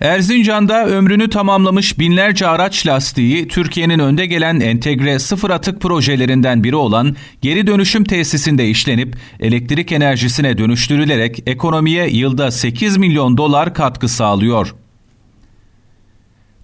Erzincan'da ömrünü tamamlamış binlerce araç lastiği Türkiye'nin önde gelen entegre sıfır atık projelerinden biri olan geri dönüşüm tesisinde işlenip elektrik enerjisine dönüştürülerek ekonomiye yılda 8 milyon dolar katkı sağlıyor.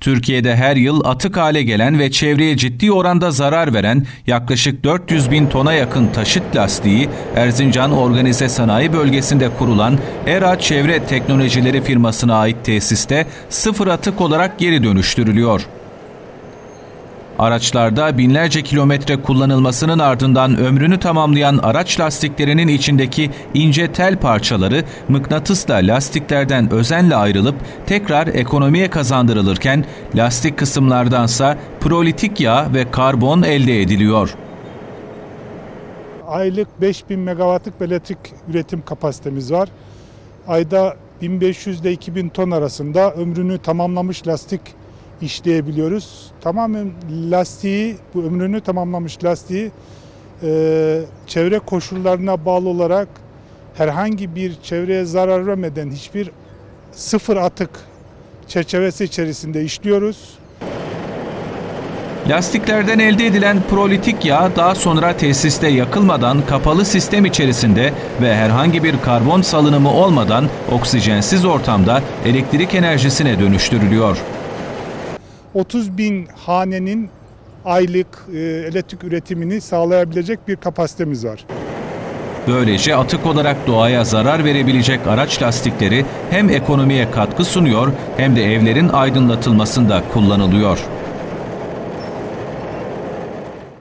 Türkiye'de her yıl atık hale gelen ve çevreye ciddi oranda zarar veren yaklaşık 400 bin tona yakın taşıt lastiği Erzincan Organize Sanayi Bölgesi'nde kurulan ERA Çevre Teknolojileri firmasına ait tesiste sıfır atık olarak geri dönüştürülüyor. Araçlarda binlerce kilometre kullanılmasının ardından ömrünü tamamlayan araç lastiklerinin içindeki ince tel parçaları mıknatısla lastiklerden özenle ayrılıp tekrar ekonomiye kazandırılırken lastik kısımlardansa prolitik yağ ve karbon elde ediliyor. Aylık 5000 megawattlık elektrik üretim kapasitemiz var. Ayda 1500 ile 2000 ton arasında ömrünü tamamlamış lastik işleyebiliyoruz. Tamamen lastiği, bu ömrünü tamamlamış lastiği e, çevre koşullarına bağlı olarak herhangi bir çevreye zarar vermeden hiçbir sıfır atık çerçevesi içerisinde işliyoruz. Lastiklerden elde edilen prolitik yağ daha sonra tesiste yakılmadan kapalı sistem içerisinde ve herhangi bir karbon salınımı olmadan oksijensiz ortamda elektrik enerjisine dönüştürülüyor. 30 bin hanenin aylık e, elektrik üretimini sağlayabilecek bir kapasitemiz var. Böylece atık olarak doğaya zarar verebilecek araç lastikleri hem ekonomiye katkı sunuyor hem de evlerin aydınlatılmasında kullanılıyor.